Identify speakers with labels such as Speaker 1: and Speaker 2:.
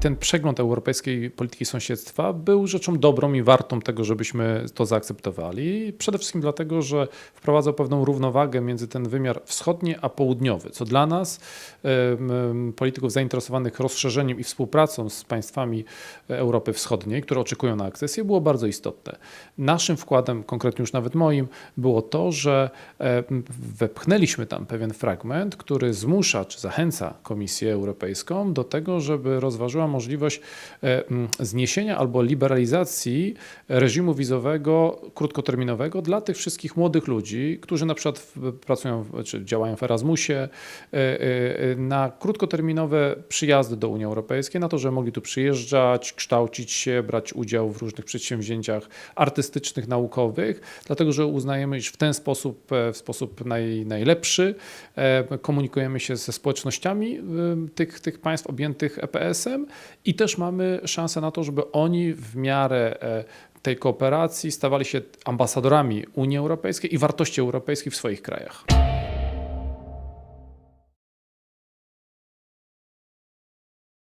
Speaker 1: ten przegląd europejskiej polityki sąsiedztwa był rzeczą dobrą i wartą tego, żebyśmy to zaakceptowali. Przede wszystkim dlatego, że wprowadzał pewną równowagę między ten wymiar wschodni a południowy, co dla nas, polityków zainteresowanych rozszerzeniem i współpracą z państwami Europy Wschodniej, które oczekują na akcesję, było bardzo istotne. Naszym wkładem, konkretnie już nawet moim, było to, że e, wepchnęliśmy tam pewien fragment, który zmusza czy zachęca Komisję Europejską do tego, żeby rozważyła możliwość e, zniesienia albo liberalizacji reżimu wizowego krótkoterminowego dla tych wszystkich młodych ludzi, którzy na przykład pracują czy działają w Erasmusie, e, e, na krótkoterminowe przyjazdy do Unii Europejskiej, na to, że mogli tu przyjeżdżać, kształcić się, brać udział w różnych przedsięwzięciach artystycznych, naukowych, dlatego że uznajemy, iż w ten sposób, w sposób naj, najlepszy komunikujemy się ze społecznościami tych, tych państw objętych EPS-em i też mamy szansę na to, żeby oni w miarę e, tej kooperacji stawali się ambasadorami Unii Europejskiej i wartości europejskich w swoich krajach.